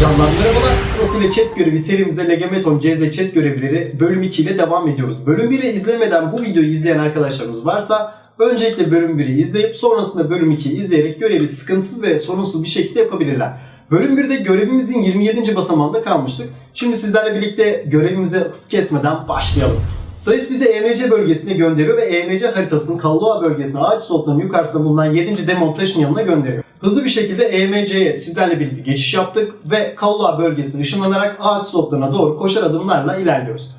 Canlar merhabalar. Sırasıyla chat görevi serimizde Legemeton CZ chat görevleri bölüm 2 ile devam ediyoruz. Bölüm 1'i izlemeden bu videoyu izleyen arkadaşlarımız varsa öncelikle bölüm 1'i izleyip sonrasında bölüm 2'yi izleyerek görevi sıkıntısız ve sorunsuz bir şekilde yapabilirler. Bölüm 1'de görevimizin 27. basamağında kalmıştık. Şimdi sizlerle birlikte görevimize hız kesmeden başlayalım. Sayıs bizi EMC bölgesine gönderiyor ve EMC haritasının Kallua bölgesine ağaç slotlarının yukarısında bulunan 7. demontajın yanına gönderiyor. Hızlı bir şekilde EMC'ye sizlerle birlikte geçiş yaptık ve Kallua bölgesine ışınlanarak ağaç slotlarına doğru koşar adımlarla ilerliyoruz.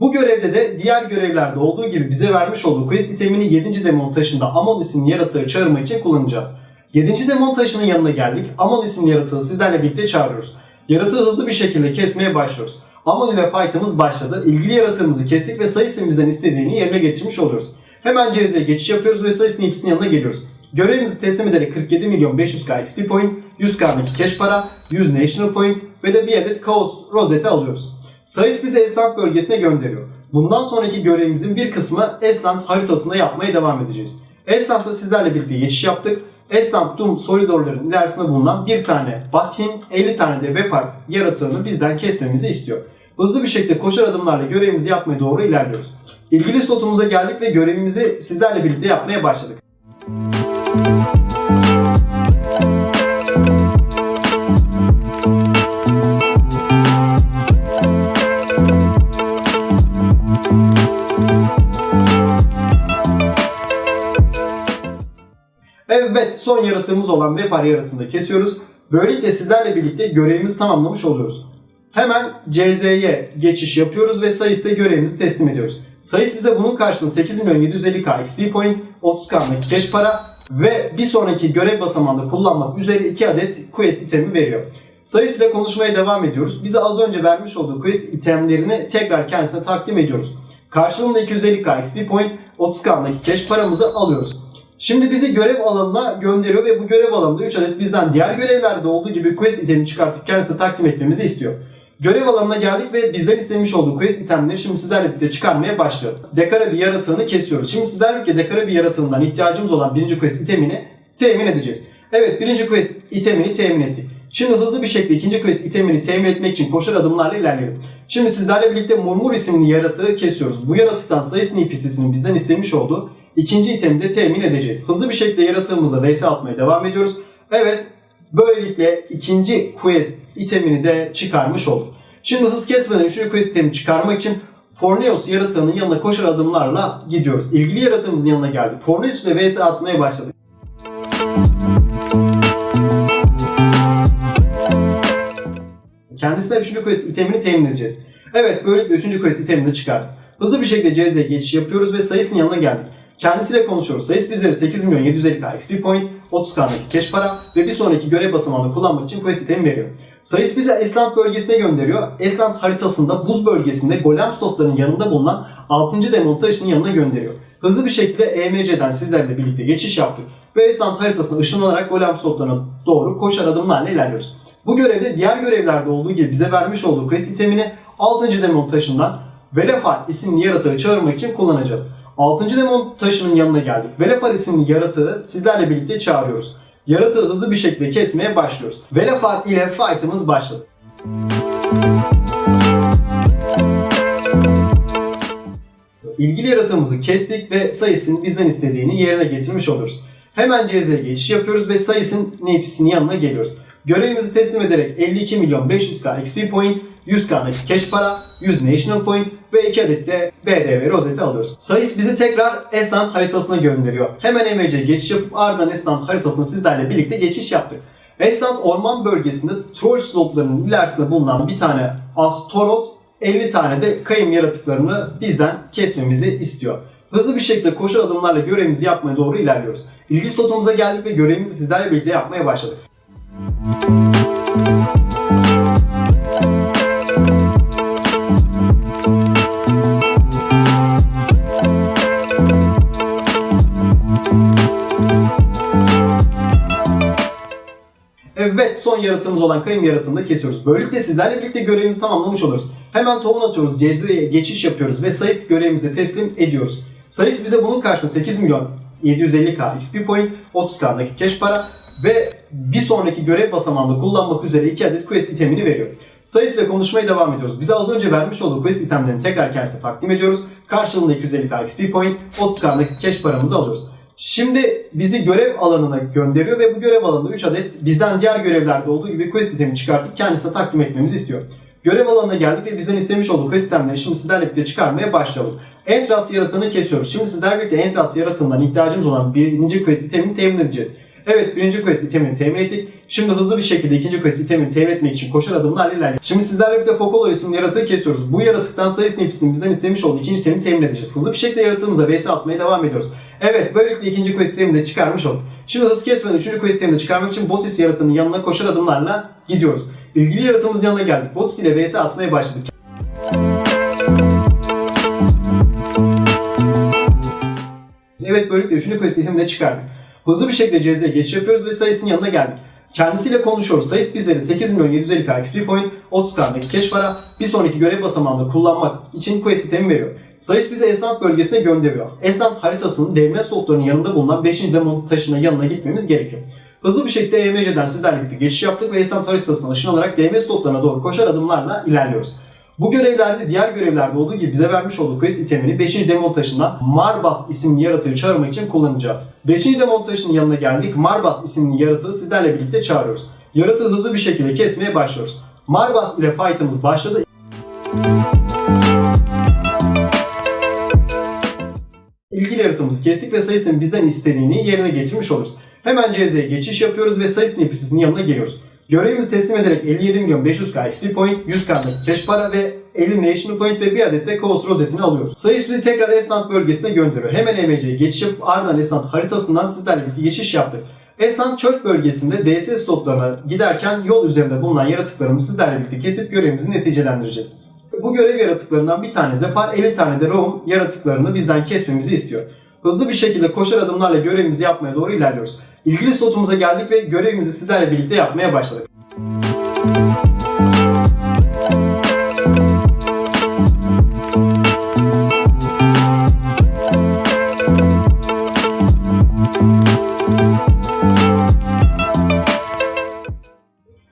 Bu görevde de diğer görevlerde olduğu gibi bize vermiş olduğu quest itemini 7. demontajında Amon isimli yaratığı çağırmak için kullanacağız. 7. demontajının yanına geldik. Amon isimli yaratığı sizlerle birlikte çağırıyoruz. Yaratığı hızlı bir şekilde kesmeye başlıyoruz. Amon ile fight'ımız başladı. İlgili yaratığımızı kestik ve sayısını bizden istediğini yerine getirmiş oluyoruz. Hemen CZ'ye geçiş yapıyoruz ve sayısının ipsinin yanına geliyoruz. Görevimizi teslim ederek 47 milyon 500k XP point, 100k nakit cash para, 100 national point ve de bir adet Chaos rozeti alıyoruz. Sayıs bizi Esland bölgesine gönderiyor. Bundan sonraki görevimizin bir kısmı Esland haritasında yapmaya devam edeceğiz. Esland'da sizlerle birlikte geçiş yaptık. Esland Doom Solidor'ların ilerisinde bulunan bir tane Bathin, 50 tane de Vepar yaratığını bizden kesmemizi istiyor. Hızlı bir şekilde koşar adımlarla görevimizi yapmaya doğru ilerliyoruz. İlgili slotumuza geldik ve görevimizi sizlerle birlikte yapmaya başladık. Evet son yaratığımız olan Vepar yaratığını da kesiyoruz. Böylelikle sizlerle birlikte görevimizi tamamlamış oluyoruz. Hemen CZ'ye geçiş yapıyoruz ve Sayıs'ta görevimizi teslim ediyoruz. Sayıs bize bunun karşılığında 8 milyon 750k XP point, 30k nakit cash para ve bir sonraki görev basamağında kullanmak üzere 2 adet quest itemi veriyor. Sayıs ile konuşmaya devam ediyoruz. Bize az önce vermiş olduğu quest itemlerini tekrar kendisine takdim ediyoruz. Karşılığında 250k XP point, 30k nakit cash paramızı alıyoruz. Şimdi bizi görev alanına gönderiyor ve bu görev alanında 3 adet bizden diğer görevlerde olduğu gibi quest itemi çıkartıp kendisine takdim etmemizi istiyor. Görev alanına geldik ve bizden istemiş olduğu quest itemleri şimdi sizlerle birlikte çıkarmaya başlıyor. Dekara bir yaratığını kesiyoruz. Şimdi sizlerle birlikte Dekara bir yaratığından ihtiyacımız olan birinci quest itemini temin edeceğiz. Evet birinci quest itemini temin ettik. Şimdi hızlı bir şekilde ikinci quest itemini temin etmek için koşar adımlarla ilerleyelim. Şimdi sizlerle birlikte Murmur isimli yaratığı kesiyoruz. Bu yaratıktan sayıs NPC'sinin bizden istemiş olduğu ikinci itemi de temin edeceğiz. Hızlı bir şekilde yaratığımızla vs atmaya devam ediyoruz. Evet böylelikle ikinci quest itemini de çıkarmış olduk. Şimdi hız kesmeden üçüncü quest itemi çıkarmak için Forneos yaratığının yanına koşar adımlarla gidiyoruz. İlgili yaratığımızın yanına geldik. Forneos ile vs atmaya başladık. Kendisine 3. quest itemini temin edeceğiz. Evet böylelikle 3. quest itemini çıkardık. Hızlı bir şekilde CZ'ye geçiş yapıyoruz ve sayısının yanına geldik. Kendisiyle konuşuyoruz. Sayıs bizlere 8 milyon 750k XP point, 30k nakit cash para ve bir sonraki görev basamağını kullanmak için quest item veriyor. Sayıs bizi Esland bölgesine gönderiyor. Esland haritasında buz bölgesinde golem slotlarının yanında bulunan 6. demontajının yanına gönderiyor. Hızlı bir şekilde EMC'den sizlerle birlikte geçiş yaptık ve Esland haritasına ışınlanarak golem slotlarına doğru koşar adımlarla ilerliyoruz. Bu görevde diğer görevlerde olduğu gibi bize vermiş olduğu quest itemini 6. demontajından Velefar isimli yaratığı çağırmak için kullanacağız. 6. demon taşının yanına geldik. Velefar isimli yaratığı sizlerle birlikte çağırıyoruz. Yaratığı hızlı bir şekilde kesmeye başlıyoruz. Velefar ile fight'ımız başladı. İlgili yaratığımızı kestik ve sayısının bizden istediğini yerine getirmiş oluruz. Hemen CZ'ye geçiş yapıyoruz ve sayısının NPC'nin yanına geliyoruz. Görevimizi teslim ederek 52 milyon 500k XP point, 100k nakit cash para, 100 national point ve 2 adet de BDV rozeti alıyoruz. Sayıs bizi tekrar Esland haritasına gönderiyor. Hemen EMC'ye geçiş yapıp ardından Esland haritasına sizlerle birlikte geçiş yaptık. Esland orman bölgesinde troll slotlarının ilerisinde bulunan bir tane Astorot 50 tane de kayım yaratıklarını bizden kesmemizi istiyor. Hızlı bir şekilde koşu adımlarla görevimizi yapmaya doğru ilerliyoruz. İlgi slotumuza geldik ve görevimizi sizlerle birlikte yapmaya başladık. Evet son yaratığımız olan kayım yaratığını da kesiyoruz. Böylelikle sizlerle birlikte görevimizi tamamlamış oluyoruz. Hemen tohum atıyoruz, Cezre'ye geçiş yapıyoruz ve Sayıs görevimizi teslim ediyoruz. Sayıs bize bunun karşılığında 8 milyon 750k XP point, 30k nakit cash para ve bir sonraki görev basamağında kullanmak üzere 2 adet quest itemini veriyor. Sayısıyla konuşmaya devam ediyoruz. Bize az önce vermiş olduğu quest itemlerini tekrar kendisine takdim ediyoruz. Karşılığında 250k XP point, 30k nakit cash paramızı alıyoruz. Şimdi bizi görev alanına gönderiyor ve bu görev alanında 3 adet bizden diğer görevlerde olduğu gibi quest itemi çıkartıp kendisine takdim etmemizi istiyor. Görev alanına geldik ve bizden istemiş olduğu quest itemleri şimdi sizlerle birlikte çıkarmaya başlayalım. Entras yaratığını kesiyoruz. Şimdi sizlerle birlikte Entras yaratığından ihtiyacımız olan birinci quest itemini temin edeceğiz. Evet birinci quest itemini temin ettik. Şimdi hızlı bir şekilde ikinci quest itemini temin etmek için koşar adımlarla ilerleyelim. Şimdi sizlerle birlikte Focolor isimli yaratığı kesiyoruz. Bu yaratıktan sayı snipsinin bizden istemiş olduğu ikinci itemi temin edeceğiz. Hızlı bir şekilde yaratığımıza vs atmaya devam ediyoruz. Evet böylelikle ikinci quest itemini de çıkarmış olduk. Şimdi hız kesmeden üçüncü quest itemini de çıkarmak için Botis yaratığının yanına koşar adımlarla gidiyoruz. İlgili yaratığımızın yanına geldik. Botis ile vs atmaya başladık. Evet böylelikle üçüncü quest itemini de çıkardık. Hızlı bir şekilde CZ'ye geçiş yapıyoruz ve sayısının yanına geldik. Kendisiyle konuşuyoruz. Sayıs bizlere 8 milyon 750k XP point, 30k nakit cash para, bir sonraki görev basamağında kullanmak için quest itemi veriyor. Sayıs bizi Esnaf bölgesine gönderiyor. Esnaf haritasının devlet slotlarının yanında bulunan 5. demon taşına yanına gitmemiz gerekiyor. Hızlı bir şekilde EMC'den sizlerle birlikte geçiş yaptık ve Esnaf haritasına ışınlanarak DM slotlarına doğru koşar adımlarla ilerliyoruz. Bu görevlerde diğer görevlerde olduğu gibi bize vermiş olduğu quest itemini 5. demon taşından Marbas isimli yaratığı çağırmak için kullanacağız. 5. demon taşının yanına geldik. Marbas isimli yaratığı sizlerle birlikte çağırıyoruz. Yaratığı hızlı bir şekilde kesmeye başlıyoruz. Marbas ile fight'ımız başladı. İlgili yaratığımızı kestik ve sayısının bizden istediğini yerine getirmiş oluruz. Hemen CZ'ye geçiş yapıyoruz ve sayısının NPC'sinin yanına geliyoruz. Görevimizi teslim ederek 57 milyon 500k XP point, 100k nakit cash para ve 50 National Point ve bir adet de Chaos rozetini alıyoruz. Sayıs bizi tekrar Esnaf bölgesine gönderiyor. Hemen EMC'ye geçiş yapıp ardından Esnaf haritasından sizlerle birlikte geçiş yaptık. Esan çöl bölgesinde DS slotlarına giderken yol üzerinde bulunan yaratıklarımızı sizlerle birlikte kesip görevimizi neticelendireceğiz. Bu görev yaratıklarından bir tane Zepar, 50 tane de Rohum yaratıklarını bizden kesmemizi istiyor. Hızlı bir şekilde koşar adımlarla görevimizi yapmaya doğru ilerliyoruz. İlgili slotumuza geldik ve görevimizi sizlerle birlikte yapmaya başladık.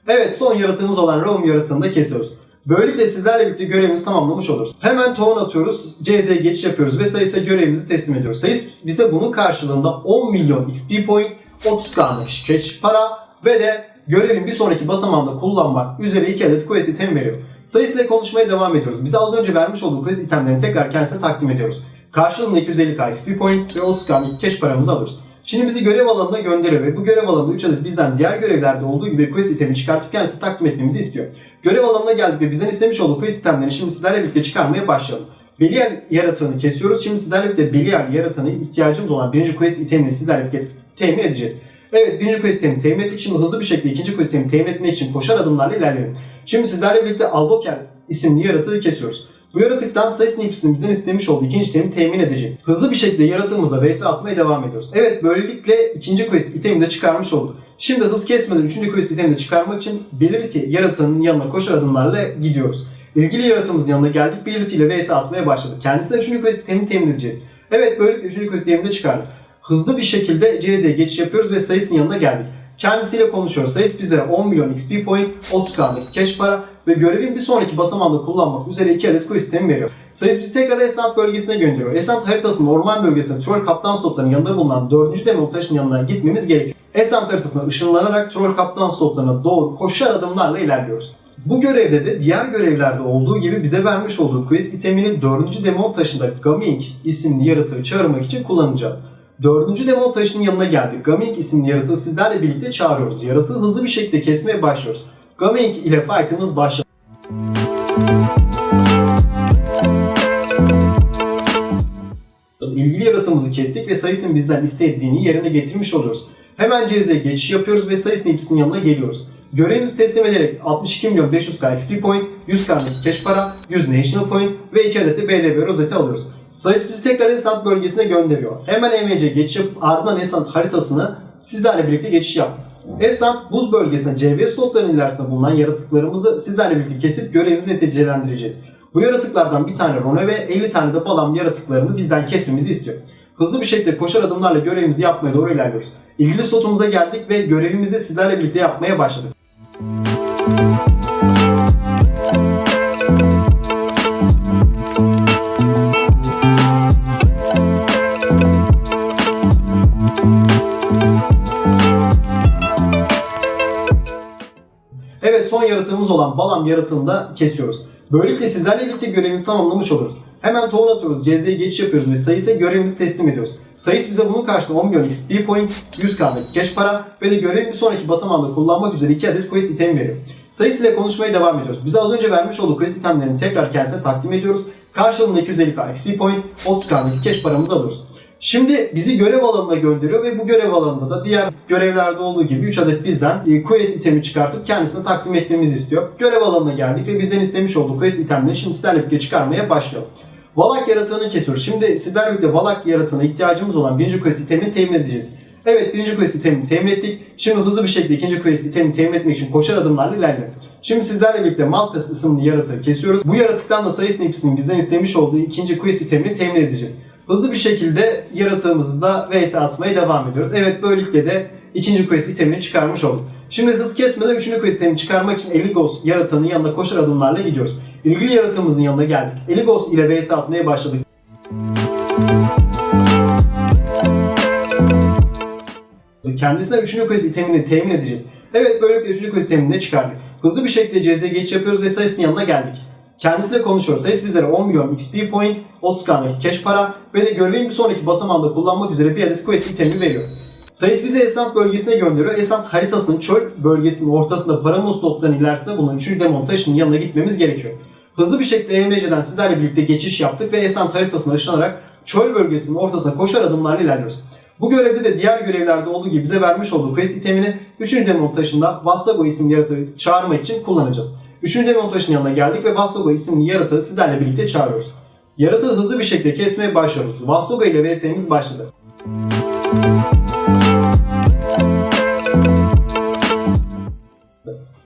Evet son yaratığımız olan Roam yaratığını da kesiyoruz. Böylelikle sizlerle birlikte görevimizi tamamlamış oluruz. Hemen tohum atıyoruz, CZ geçiş yapıyoruz ve sayısa görevimizi teslim ediyoruz. Sayıs bize bunun karşılığında 10 milyon XP point, 30 tane şikeç para ve de görevin bir sonraki basamağında kullanmak üzere 2 adet quest item veriyor. Sayısıyla konuşmaya devam ediyoruz. Bize az önce vermiş olduğu quest itemlerini tekrar kendisine takdim ediyoruz. Karşılığında 250k XP point ve 30k cash paramızı alıyoruz. Şimdi bizi görev alanına gönderiyor ve bu görev alanında 3 adet bizden diğer görevlerde olduğu gibi quest itemi çıkartıp kendisine takdim etmemizi istiyor. Görev alanına geldik ve bizden istemiş olduğu quest itemlerini şimdi sizlerle birlikte çıkarmaya başlayalım. Belial yaratığını kesiyoruz. Şimdi sizlerle birlikte Belial yaratığını ihtiyacımız olan birinci quest itemini sizlerle birlikte temin edeceğiz. Evet birinci quest itemi temin ettik. Şimdi hızlı bir şekilde ikinci quest itemi temin etmek için koşar adımlarla ilerleyelim. Şimdi sizlerle birlikte Alboker isimli yaratığı kesiyoruz. Bu yaratıktan sayısını hepsini bizden istemiş olduğu ikinci itemi temin edeceğiz. Hızlı bir şekilde yaratığımızla vs atmaya devam ediyoruz. Evet böylelikle ikinci quest itemi de çıkarmış olduk. Şimdi hız kesmeden üçüncü quest itemi de çıkarmak için Belirity yaratığının yanına koşar adımlarla gidiyoruz. İlgili yaratığımızın yanına geldik. Belirity ile vs atmaya başladık. Kendisine üçüncü quest itemini temin edeceğiz. Evet böylelikle üçüncü quest itemini de çıkardık. Hızlı bir şekilde CZ'ye geçiş yapıyoruz ve sayısının yanına geldik. Kendisiyle konuşuyoruz. Sayıs bize 10 milyon XP point, 30 nakit cash para ve görevin bir sonraki basamağında kullanmak üzere 2 adet quest item veriyor. Sayıs bizi tekrar Esant bölgesine gönderiyor. Esant haritasının orman bölgesinde Troll kaptan slotlarının yanında bulunan 4. demon taşının yanına gitmemiz gerekiyor. Esant haritasına ışınlanarak Troll kaptan slotlarına doğru koşar adımlarla ilerliyoruz. Bu görevde de diğer görevlerde olduğu gibi bize vermiş olduğu quest itemini 4. demon taşında Gaming isimli yaratığı çağırmak için kullanacağız. Dördüncü demon taşının yanına geldik. Gaming isimli yaratığı sizlerle birlikte çağırıyoruz. Yaratığı hızlı bir şekilde kesmeye başlıyoruz. Gaming ile fight'ımız başladı. İlgili yaratığımızı kestik ve sayısının bizden istediğini yerine getirmiş oluyoruz. Hemen CZ'ye geçiş yapıyoruz ve sayısının hepsinin yanına geliyoruz. Görevimizi teslim ederek 62 milyon 500k XP point, 100 k cash para, 100 national point ve 2 adet de BDB rozeti alıyoruz. Sayıs bizi tekrar Esnaf bölgesine gönderiyor. Hemen EMC geçiş yapıp ardından Esnaf haritasını sizlerle birlikte geçiş yaptık. Esnaf buz bölgesinde CV slotlarının ilerisinde bulunan yaratıklarımızı sizlerle birlikte kesip görevimizi neticelendireceğiz. Bu yaratıklardan bir tane Rone ve 50 tane de Balam yaratıklarını bizden kesmemizi istiyor. Hızlı bir şekilde koşar adımlarla görevimizi yapmaya doğru ilerliyoruz. İlgili slotumuza geldik ve görevimizi sizlerle birlikte yapmaya başladık. Evet yaratığımız olan Balam yaratığını da kesiyoruz. Böylelikle sizlerle birlikte görevimizi tamamlamış oluruz. Hemen tohum atıyoruz, CZ'ye geçiş yapıyoruz ve sayısa görevimizi teslim ediyoruz. Sayıs bize bunun karşılığında 10 milyon XP point, 100 kandaki cash para ve de görevin bir sonraki basamağında kullanmak üzere 2 adet quest item veriyor. Sayıs ile konuşmaya devam ediyoruz. Bize az önce vermiş olduğu quest itemlerini tekrar kendisine takdim ediyoruz. Karşılığında 250k XP point, 30 kandaki cash paramızı alıyoruz. Şimdi bizi görev alanına gönderiyor ve bu görev alanında da diğer görevlerde olduğu gibi 3 adet bizden e, quest itemi çıkartıp kendisine takdim etmemizi istiyor. Görev alanına geldik ve bizden istemiş olduğu quest itemleri şimdi sizlerle birlikte çıkarmaya başlayalım. Valak yaratığını kesiyoruz. Şimdi sizlerle birlikte Valak yaratığına ihtiyacımız olan birinci quest itemini temin edeceğiz. Evet birinci quest itemini temin ettik. Şimdi hızlı bir şekilde ikinci quest itemini temin etmek için koşar adımlarla ilerleyelim. Şimdi sizlerle birlikte Malpas isimli yaratığı kesiyoruz. Bu yaratıktan da sayı snipsinin bizden istemiş olduğu ikinci quest itemini temin edeceğiz. Hızlı bir şekilde yaratığımızı da vs atmaya devam ediyoruz. Evet böylelikle de ikinci quest itemini çıkarmış olduk. Şimdi hız kesmeden üçüncü quest itemini çıkarmak için Eligos yaratığının yanına koşar adımlarla gidiyoruz. İlgili yaratığımızın yanına geldik. Eligos ile vs atmaya başladık. Kendisine 3. quest itemini temin edeceğiz. Evet böylelikle 3. quest itemini de çıkardık. Hızlı bir şekilde CZ geçiş yapıyoruz ve sayısının yanına geldik. Kendisiyle konuşuyor. Sayıs bizlere 10 milyon XP point, 30 kanlık cash para ve de görevin bir sonraki basamağında kullanmak üzere bir adet quest itemi veriyor. Sayıs bizi Esant bölgesine gönderiyor. Esant haritasının çöl bölgesinin ortasında Paramus slotların ilerisinde bulunan 3. demon taşının yanına gitmemiz gerekiyor. Hızlı bir şekilde EMC'den sizlerle birlikte geçiş yaptık ve Esant haritasına ışınlanarak çöl bölgesinin ortasına koşar adımlarla ilerliyoruz. Bu görevde de diğer görevlerde olduğu gibi bize vermiş olduğu quest itemini 3. demon taşında Vassago isimli yaratığı çağırmak için kullanacağız. 3. demon taşının yanına geldik ve Vassago isimli yaratığı sizlerle birlikte çağırıyoruz. Yaratığı hızlı bir şekilde kesmeye başlıyoruz. Vassago ile VS'miz başladı.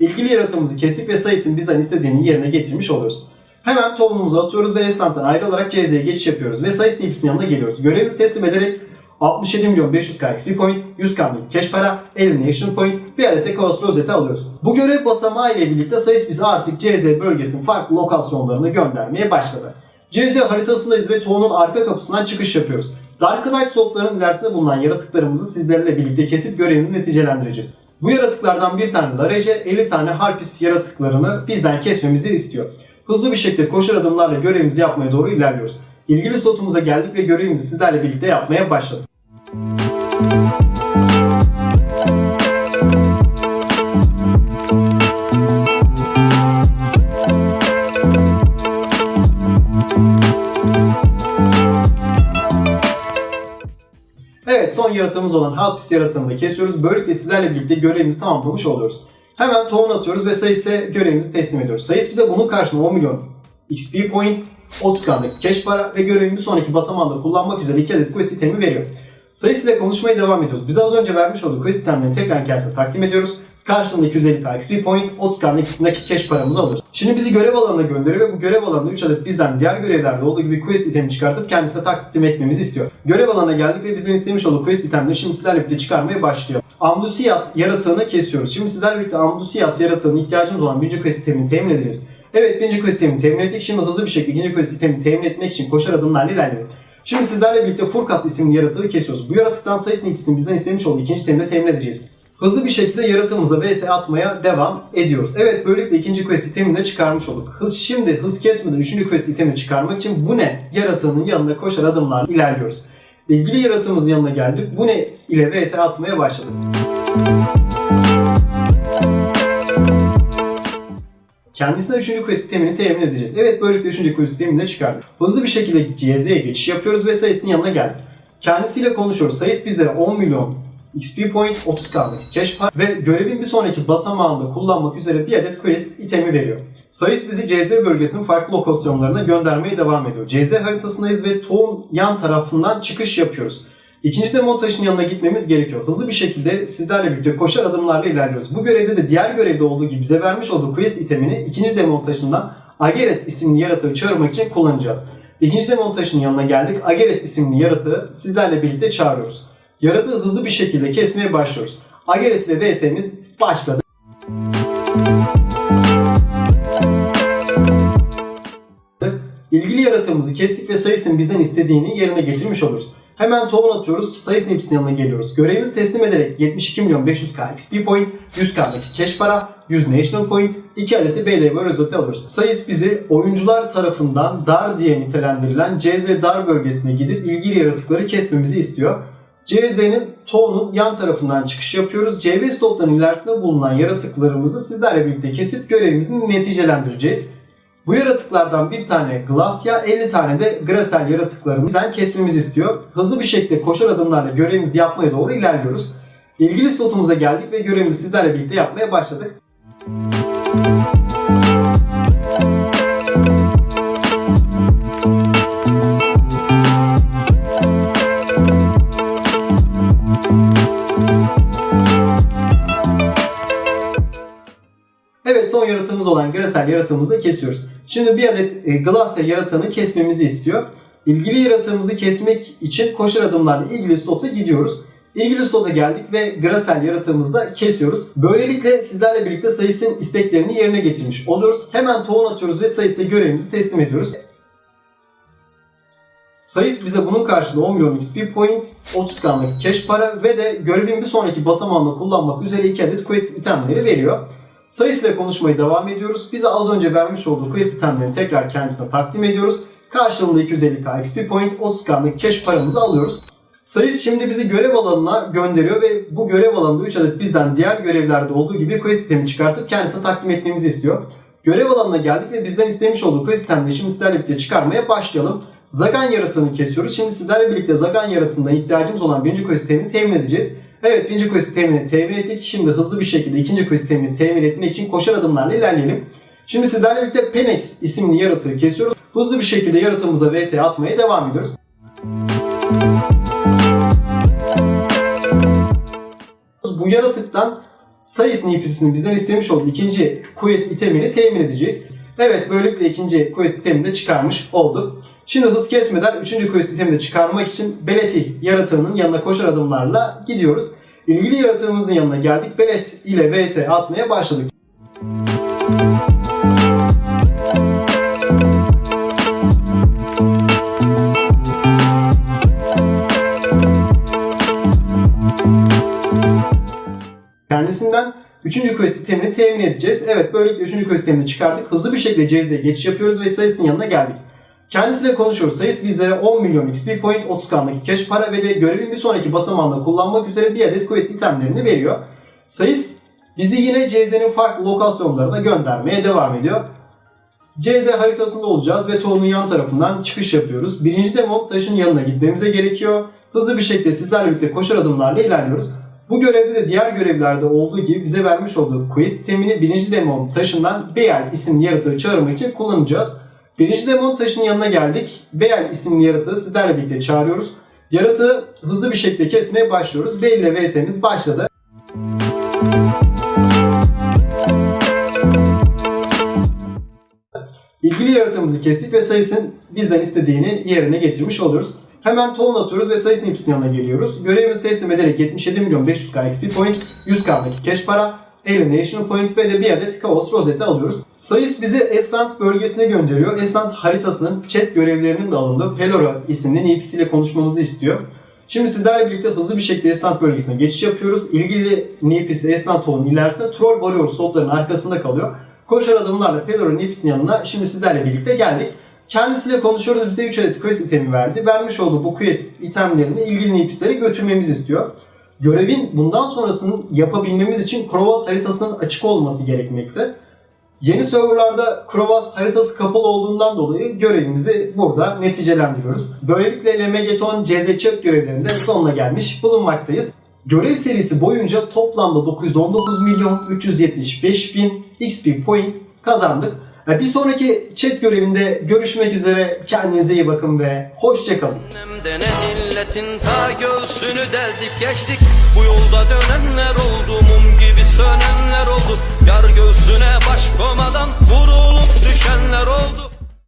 İlgili yaratığımızı kestik ve sayısını bizden istediğini yerine getirmiş oluyoruz. Hemen tohumumuzu atıyoruz ve Estant'tan ayrılarak CZ'ye geçiş yapıyoruz ve sayıs nipsinin yanına geliyoruz. Görevimizi teslim ederek 67 milyon 500 k XP point, 100 k cash para, elimination point, bir adet de Chaos Rosette alıyoruz. Bu görev basamağı ile birlikte sayıs bizi artık CZ bölgesinin farklı lokasyonlarına göndermeye başladı. CZ haritasındayız ve Toğ'un arka kapısından çıkış yapıyoruz. Dark Knight slotların ilerisinde bulunan yaratıklarımızı sizlerle birlikte kesip görevimizi neticelendireceğiz. Bu yaratıklardan bir tane Larece, 50 tane Harpis yaratıklarını bizden kesmemizi istiyor. Hızlı bir şekilde koşar adımlarla görevimizi yapmaya doğru ilerliyoruz. İlgili slotumuza geldik ve görevimizi sizlerle birlikte yapmaya başladık. Evet son yaratığımız olan Halpis yaratığını da kesiyoruz. Böylelikle sizlerle birlikte görevimizi tamamlamış oluyoruz. Hemen tohum atıyoruz ve sayısı görevimizi teslim ediyoruz. Sayıs bize bunun karşılığında 10 milyon XP point, 30 kandaki cash para ve görevin bir sonraki basamağında kullanmak üzere 2 adet quest itemi veriyor. Sayıs ile konuşmaya devam ediyoruz. Bize az önce vermiş olduğu quest itemlerini tekrar kendisine takdim ediyoruz. Karşılığında 250k XP point, 30 kandaki nakit cash paramızı alıyoruz. Şimdi bizi görev alanına gönderiyor ve bu görev alanında 3 adet bizden diğer görevlerde olduğu gibi quest itemi çıkartıp kendisine takdim etmemizi istiyor. Görev alanına geldik ve bizden istemiş olduğu quest itemleri şimdi sizlerle birlikte çıkarmaya başlıyor. Amdusias yaratığını kesiyoruz. Şimdi sizlerle birlikte Amdusias yaratığının ihtiyacımız olan birinci quest itemini temin edeceğiz. Evet birinci quest itemini temin ettik. Şimdi hızlı bir şekilde ikinci quest itemini temin etmek için koşar adımlarla ilerleyelim. Şimdi sizlerle birlikte Furkas isimli yaratığı kesiyoruz. Bu yaratıktan sayı snipsini bizden istemiş olduğu ikinci de temin edeceğiz. Hızlı bir şekilde yaratığımıza vs atmaya devam ediyoruz. Evet böylelikle ikinci quest itemini de çıkarmış olduk. Hız şimdi hız kesmeden üçüncü quest itemini çıkarmak için bu ne yaratığının yanında koşar adımlarla ilerliyoruz. İlgili yaratığımızın yanına geldik. Bu ne ile vs atmaya başladık. Kendisine 3. quest sistemini temin edeceğiz. Evet böylelikle 3. quest sistemini de çıkardık. Hızlı bir şekilde CZ'ye geçiş yapıyoruz ve sayısının yanına geldik. Kendisiyle konuşuyoruz. Sayıs bizlere 10 milyon XP point 30 kalmış cash para ve görevin bir sonraki basamağında kullanmak üzere bir adet quest itemi veriyor. Sayıs bizi CZ bölgesinin farklı lokasyonlarına göndermeye devam ediyor. CZ haritasındayız ve tohum yan tarafından çıkış yapıyoruz. İkinci de montajın yanına gitmemiz gerekiyor. Hızlı bir şekilde sizlerle birlikte koşar adımlarla ilerliyoruz. Bu görevde de diğer görevde olduğu gibi bize vermiş olduğu quest itemini ikinci demontajından Ageres isimli yaratığı çağırmak için kullanacağız. İkinci demon taşının yanına geldik. Ageres isimli yaratığı sizlerle birlikte çağırıyoruz. Yaratığı hızlı bir şekilde kesmeye başlıyoruz. Ageres ile VS'miz başladı. İlgili yaratığımızı kestik ve sayısını bizden istediğini yerine getirmiş oluruz. Hemen tohum atıyoruz, sayısının hepsinin yanına geliyoruz. Görevimizi teslim ederek 72 milyon 500k XP point, 100k nakit cash para, 100 national point, 2 adeti BDV rozeti alıyoruz. Sayıs bizi oyuncular tarafından dar diye nitelendirilen CZ dar bölgesine gidip ilgili yaratıkları kesmemizi istiyor. CZ'nin To'nun yan tarafından çıkış yapıyoruz. CV slotlarının ilerisinde bulunan yaratıklarımızı sizlerle birlikte kesip görevimizi neticelendireceğiz. Bu yaratıklardan bir tane Glacia, 50 tane de Gracel yaratıklarımızdan kesmemizi istiyor. Hızlı bir şekilde koşar adımlarla görevimizi yapmaya doğru ilerliyoruz. İlgili slotumuza geldik ve görevimizi sizlerle birlikte yapmaya başladık. Evet son yaratığımız olan Gracel yaratığımızı kesiyoruz. Şimdi bir adet e, Glacia yaratığını kesmemizi istiyor. İlgili yaratığımızı kesmek için koşar adımlarla ilgili slota gidiyoruz. İlgili slota geldik ve Gracel yaratığımızı da kesiyoruz. Böylelikle sizlerle birlikte sayısının isteklerini yerine getirmiş oluyoruz. Hemen tohum atıyoruz ve sayısıyla görevimizi teslim ediyoruz. Sayıs bize bunun karşılığı 10 milyon XP point, 30 kanlık cash para ve de görevin bir sonraki basamağında kullanmak üzere 2 adet quest itemleri veriyor. Sayıs ile konuşmaya devam ediyoruz. Bize az önce vermiş olduğu quest itemlerini tekrar kendisine takdim ediyoruz. Karşılığında 250k XP point, 30 kanlık cash paramızı alıyoruz. Sayıs şimdi bizi görev alanına gönderiyor ve bu görev alanında 3 adet bizden diğer görevlerde olduğu gibi quest itemi çıkartıp kendisine takdim etmemizi istiyor. Görev alanına geldik ve bizden istemiş olduğu quest itemleri şimdi sizlerle birlikte çıkarmaya başlayalım. Zagan yaratığını kesiyoruz. Şimdi sizlerle birlikte Zagan yaratığından ihtiyacımız olan birinci quest itemini temin edeceğiz. Evet birinci quest itemini temin ettik. Şimdi hızlı bir şekilde ikinci quest itemini temin etmek için koşar adımlarla ilerleyelim. Şimdi sizlerle birlikte Penex isimli yaratığı kesiyoruz. Hızlı bir şekilde yaratığımıza vs atmaya devam ediyoruz. Bu yaratıktan sayıs NPC'sini bizden istemiş olduğu ikinci quest itemini temin edeceğiz. Evet böylelikle ikinci quest itemini de çıkarmış olduk. Şimdi hız kesmeden üçüncü quest itemini çıkarmak için Beleti yaratığının yanına koşar adımlarla gidiyoruz. İlgili yaratığımızın yanına geldik. Belet ile vs atmaya başladık. Kendisinden 3. quest itemini temin edeceğiz. Evet böylelikle 3. quest itemini çıkardık. Hızlı bir şekilde CZ'ye geçiş yapıyoruz ve Sayıs'ın yanına geldik. Kendisiyle konuşuyoruz. Sayıs bizlere 10 milyon XP point, 30 kanlık cash para ve de görevin bir sonraki basamağında kullanmak üzere bir adet quest itemlerini veriyor. Sayıs bizi yine CZ'nin farklı lokasyonlarına göndermeye devam ediyor. CZ haritasında olacağız ve Toğ'un yan tarafından çıkış yapıyoruz. Birinci demon taşın yanına gitmemize gerekiyor. Hızlı bir şekilde sizlerle birlikte koşar adımlarla ilerliyoruz. Bu görevde de diğer görevlerde olduğu gibi bize vermiş olduğu quest itemini birinci demon taşından Beyal isimli yaratığı çağırmak için kullanacağız. Birinci demon taşının yanına geldik. Beyal isimli yaratığı sizlerle birlikte çağırıyoruz. Yaratığı hızlı bir şekilde kesmeye başlıyoruz. Beyal ile vs'miz başladı. İlgili yaratığımızı kestik ve sayısının bizden istediğini yerine getirmiş oluyoruz. Hemen tohum atıyoruz ve sayısının hepsinin yanına geliyoruz. Görevimizi teslim ederek 77 milyon 500k XP point, 100k nakit cash para, 50 national point ve de bir adet kaos rozeti alıyoruz. Sayıs bizi Esland bölgesine gönderiyor. Esland haritasının chat görevlerinin de alındığı Pelora isimli NPC ile konuşmamızı istiyor. Şimdi sizlerle birlikte hızlı bir şekilde Esland bölgesine geçiş yapıyoruz. İlgili NPC Esland Toğ'un ilerisinde Troll Warrior slotların arkasında kalıyor. Koşar adımlarla Pelora NPC'nin yanına şimdi sizlerle birlikte geldik. Kendisiyle konuşuyoruz. Bize 3 adet quest itemi verdi. Vermiş olduğu bu quest itemlerini ilgili NPC'lere götürmemizi istiyor. Görevin bundan sonrasını yapabilmemiz için Krovas haritasının açık olması gerekmekte. Yeni serverlarda Krovas haritası kapalı olduğundan dolayı görevimizi burada neticelendiriyoruz. Böylelikle Lemegeton CZ görevlerinde sonuna gelmiş bulunmaktayız. Görev serisi boyunca toplamda 919 milyon 375 bin XP point kazandık. Bir sonraki chat görevinde görüşmek üzere. Kendinize iyi bakın ve hoşçakalın. Milletin ta göğsünü deldik geçtik Bu yolda dönenler oldu mum gibi sönenler oldu Yar göğsüne baş komadan vurulup düşenler oldu